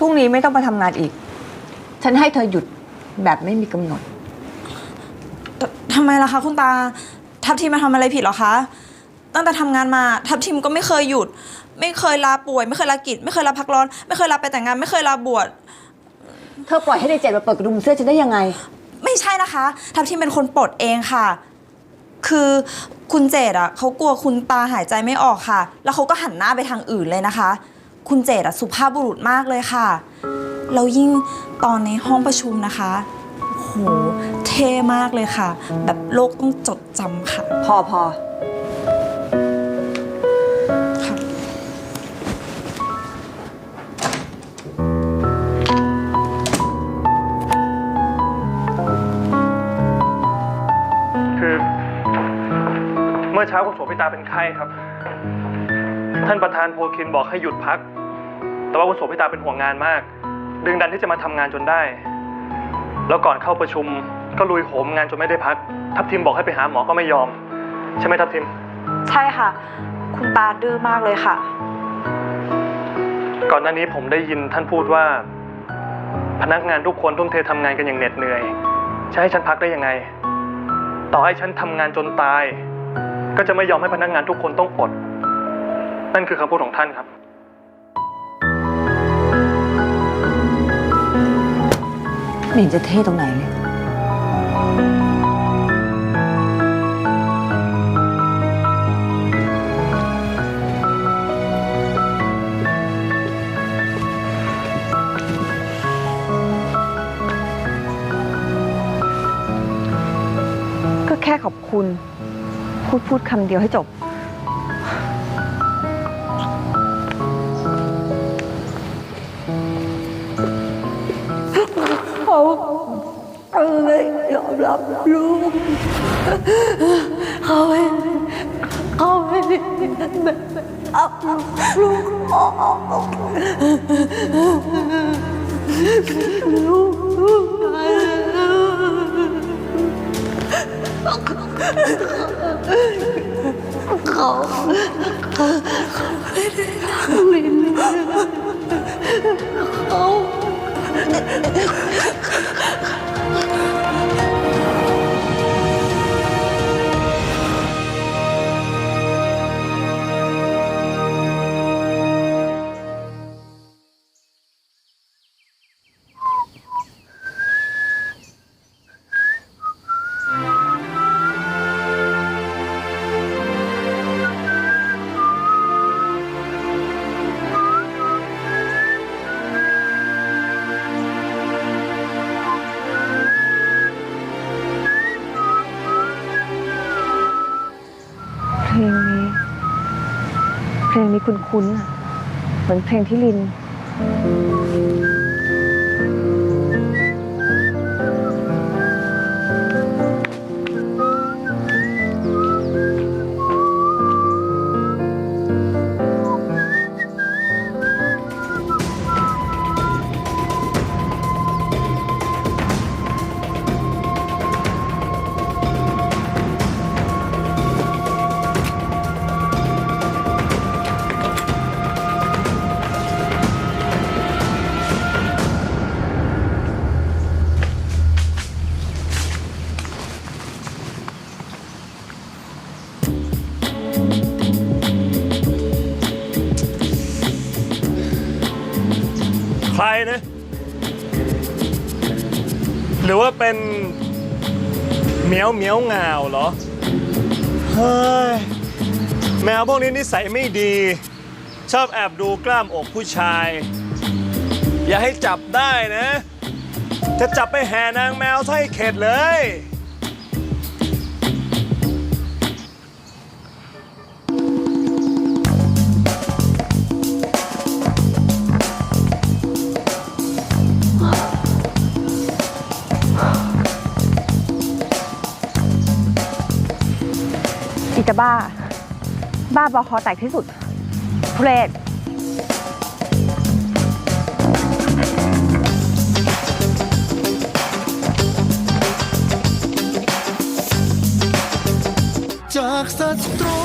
พรุ่งนี้ไม่ต้องมาทำงานอีก ฉันให้เธอหยุดแบบไม่มีกำหนดแต่ทำไมล่ะคะคุณตา ทัพทีมมาทำอะไรผิดเหรอคะ ตั้งแต่ทำงานมา ทัพทีมก็ไม่เคยหยุด ไม่เคยลาป่วย ไม่เคยลากิจ ไม่เคยลาพักร้อน ไม่เคยลาไปแต่งงาน ไม่เคยลาบวช เธอปล่อยให้ในเจ็ดมาเปิดกระดุมเสื้อฉันได้ยังไง ไม่ใช่นะคะ ทัพทีมเป็นคนปลดเองค่ะ คือคุณเจดอะเขากลัวคุณตาหายใจไม่ออกค่ะ แล้วเขาก็หันหน้าไปทางอื่นเลยนะคะ คุณเจดอะสุภาพบุรุษมากเลยค่ะ แล้วยิ่งตอนในห้องประชุมนะคะโอ้โหเท่มากเลยค่ะ แบบโลกต้องจดจำค่ะ พอพอค่ะ คือ เมื่อเช้าคุณโสภิตาเป็นไข้ครับ ท่านประธานโพคินบอกให้หยุดพัก แต่ว่าคุณโสภิตาเป็นห่วงงานมาก ดึงดันที่จะมาทำงานจนได้ แล้วก่อนเข้าประชุมก็ลุยโหมงานจนไม่ได้พัก ทัพทีมบอกให้ไปหาหมอก็ไม่ยอม ใช่ไหมทัพทีมใช่ค่ะ คุณตาดื้อมากเลยค่ะ ก่อนหน้านี้ผมได้ยินท่านพูดว่า พนักงานทุกคนทุ่มเททำงานกันอย่างเหน็ดเหนื่อย จะให้ฉันพักได้ยังไง ต่อให้ฉันทำงานจนตาย ก็จะไม่ยอมให้พนักงานทุกคนต้องอด นั่นคือคำพูดของท่านครับ ไม่เห็นจะเท่ตรงไหนเลย ก็แค่ขอบคุณ พูดพูดคำเดียวให้จบ เขาไม่ยอมรับลูกเขาไม่เขาไม่เอาลูกออกลูกเขาเขาไม่ได้ลิน เพลงนี้ เพลงนี้คุ้นๆอะ เหมือนเพลงที่ลิน นะ หรือว่าเป็นเหมียวเหมียวงาวเหรอ เฮ้ย แมวพวกนี้นิสัยไม่ดี ชอบแอบดูกล้ามอกผู้ชาย อย่าให้จับได้นะ จะจับไปแห่นางแมวซะให้เข็ดเลย บ้า บ้าบอคอแตกที่สุดทุเรศจากศัตรู